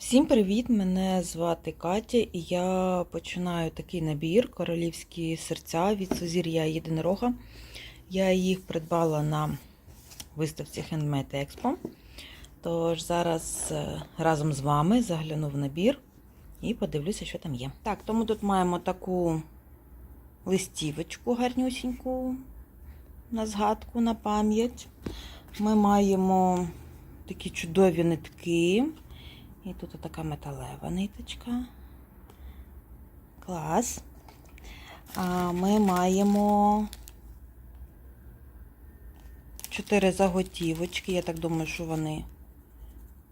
Всім привіт! Мене звати Катя, і я починаю такий набір королівські серця від Сузір'я Єдинорога. Я їх придбала на виставці Handmade Expo. Тож зараз е, разом з вами загляну в набір і подивлюся, що там є. Так, тому тут маємо таку листівочку гарнюсіньку на згадку, на пам'ять. Ми маємо такі чудові нитки. І тут така металева ниточка. Клас. А ми маємо чотири заготівочки. Я так думаю, що вони,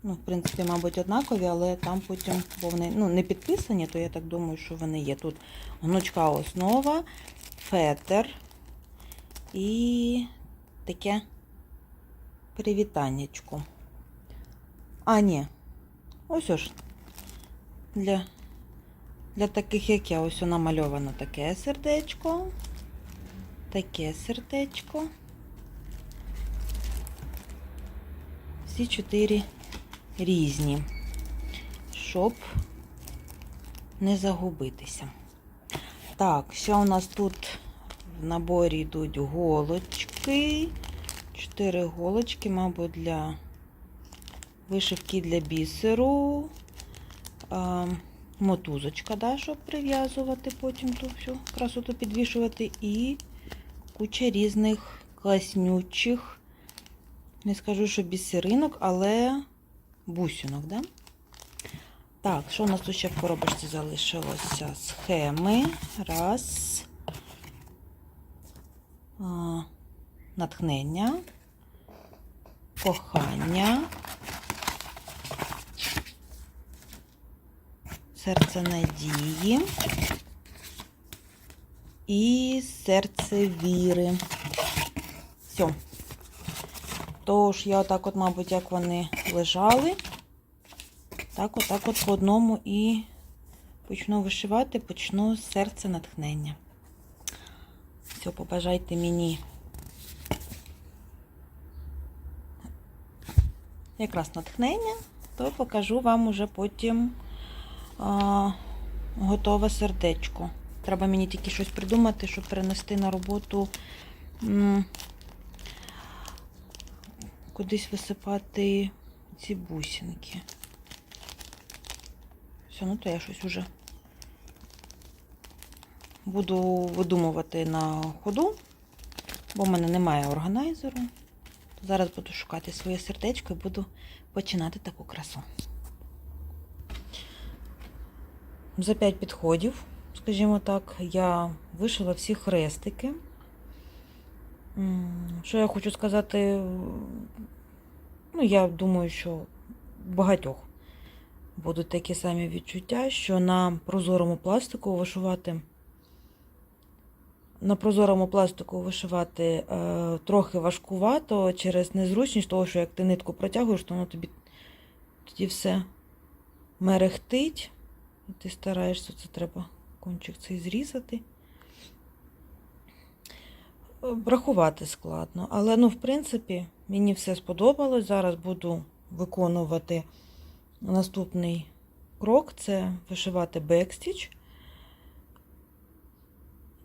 ну, в принципі, мабуть, однакові, але там потім, бо вони ну, не підписані, то я так думаю, що вони є. Тут гнучка основа, фетр і таке привітаннячко. А, ні. Ось ось. Для, для таких, як я, ось намальовано таке сердечко. Таке сердечко. Всі чотири різні, щоб не загубитися. Так, що у нас тут в наборі йдуть голочки. Чотири голочки, мабуть, для вишивки для бісеру, мотузочка, да, щоб прив'язувати потім ту всю красоту підвішувати, і куча різних класнючих, не скажу, що бісеринок, але бусинок, да? Так, що у нас тут ще в коробочці залишилося? Схеми. Раз. А, натхнення. Кохання. Серце надії і серце віри. Все. Тож, я отак от, мабуть, як вони лежали, так отак от по одному і почну вишивати, почну з серця натхнення. Все, побажайте мені якраз натхнення, то покажу вам уже потім а, готове сердечко. Треба мені тільки щось придумати, щоб перенести на роботу м, кудись висипати ці бусинки. Все, ну то я щось уже буду видумувати на ходу, бо в мене немає органайзеру. Зараз буду шукати своє сердечко і буду починати таку красу. За 5 підходів, скажімо так, я вишила всі хрестики. Що я хочу сказати, ну, я думаю, що багатьох будуть такі самі відчуття, що на прозорому пластику вишивати. На прозорому пластику вишивати е, трохи важкувато через незручність, того, що як ти нитку протягуєш, то воно тобі тоді все мерехтить. І ти стараєшся, це треба кончик цей зрізати. Врахувати складно, але, ну, в принципі, мені все сподобалось. Зараз буду виконувати наступний крок це вишивати бекстіч.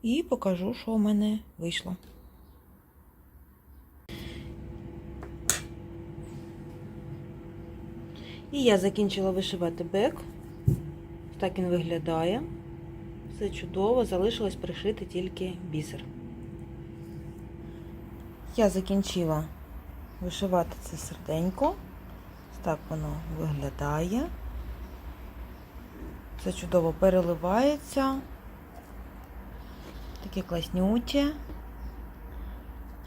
І покажу, що в мене вийшло. І я закінчила вишивати бек. Так він виглядає. Все чудово, залишилось пришити тільки бісер. Я закінчила вишивати це серденько. Так воно виглядає. Все чудово переливається. Таке класнюте.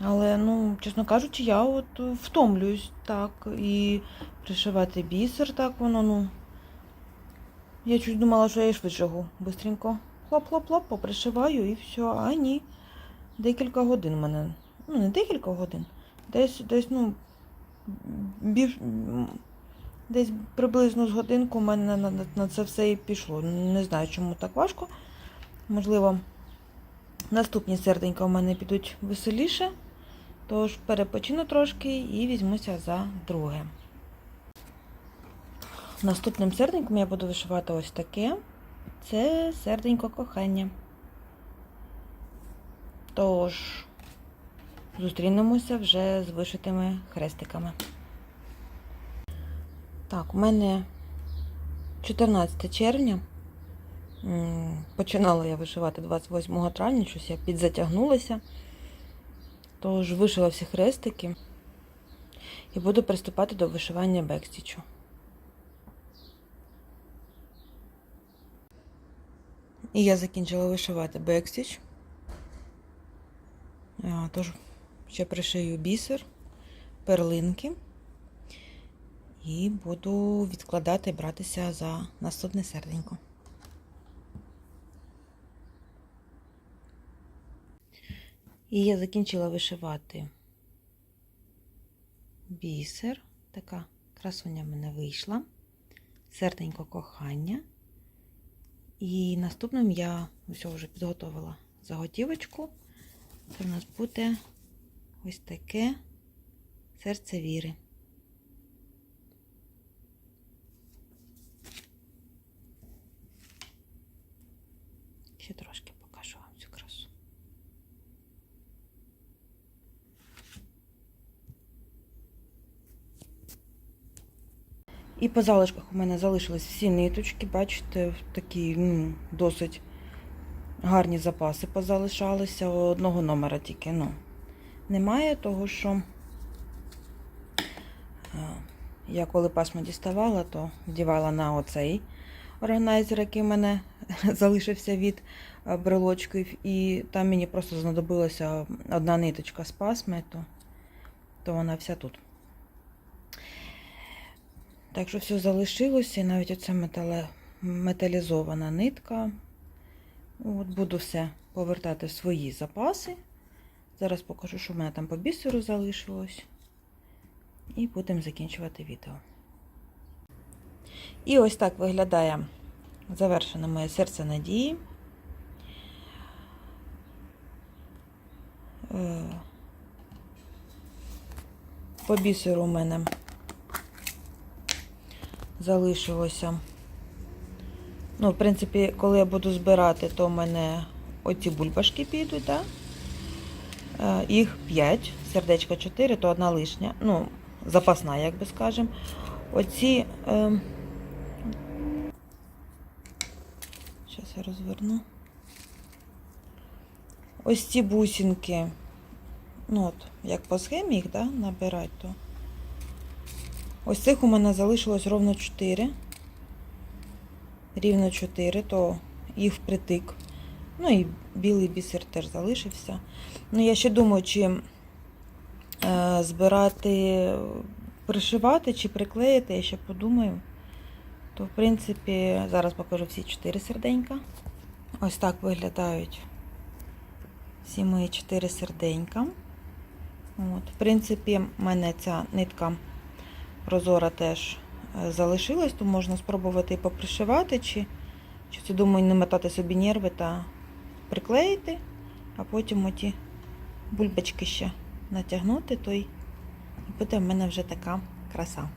Але, ну, чесно кажучи, я от втомлююсь так. І пришивати бісер, так воно, ну. Я чуть думала, що я і швидшого. Бистренько хлоп-хлоп-хлоп, попришиваю і все. А ні. Декілька годин в мене. Ну, не декілька годин. Десь, десь, ну, більш, десь приблизно з годинку в мене на, на, на це все і пішло. Не знаю, чому так важко. Можливо, наступні серденька в мене підуть веселіше. Тож перепочину трошки і візьмуся за друге. Наступним серденьком я буду вишивати ось таке. Це серденько кохання. Тож, зустрінемося вже з вишитими хрестиками. Так, у мене 14 червня. Починала я вишивати 28 травня, щось я підзатягнулася. Тож вишила всі хрестики і буду приступати до вишивання бекстічу. І я закінчила вишивати бекстіч. Тож ще пришию бісер, перлинки. І буду відкладати братися за наступне серденько. І я закінчила вишивати бісер. Така красуня в мене вийшла. Серденько кохання. І наступним я все вже підготовила заготівочку. Це в нас буде ось таке серце віри. Ще трошки покажу вам цю красу. І по залишках у мене залишились всі ниточки, бачите, такі ну, досить гарні запаси позалишалися. Одного номера тільки ну, немає, того що е, я коли пасму діставала, то вдівала на оцей органайзер, який в мене залишився від е, брелочків, і там мені просто знадобилася одна ниточка з пасми, то, то вона вся тут. Так що все залишилося, і навіть оця метале, металізована нитка. От Буду все повертати в свої запаси. Зараз покажу, що в мене там по бісеру залишилось. І будемо закінчувати відео. І ось так виглядає завершене моє серце надії. Е, По бісеру у мене залишилося. Ну, в принципі, коли я буду збирати, то в мене оці бульбашки підуть, так? Е, Їх 5, сердечко 4, то одна лишня. Ну, запасна, як би скажемо. Оці. Е... Зараз я розверну. Ось ці бусинки. Ну от, як по схемі їх, да, набирати, то. Ось цих у мене залишилось ровно 4. Рівно 4, то їх впритик. Ну і білий бісер теж залишився. Ну, я ще думаю, чи е, збирати, пришивати чи приклеїти, я ще подумаю. То, в принципі, зараз покажу всі 4 серденька. Ось так виглядають всі мої 4 серденька. От, В принципі, в мене ця нитка прозора теж е, залишилась, то можна спробувати і попришивати, чи, чи це, думаю, не метати собі нерви та приклеїти, а потім оті бульбочки ще натягнути, то й буде в мене вже така краса.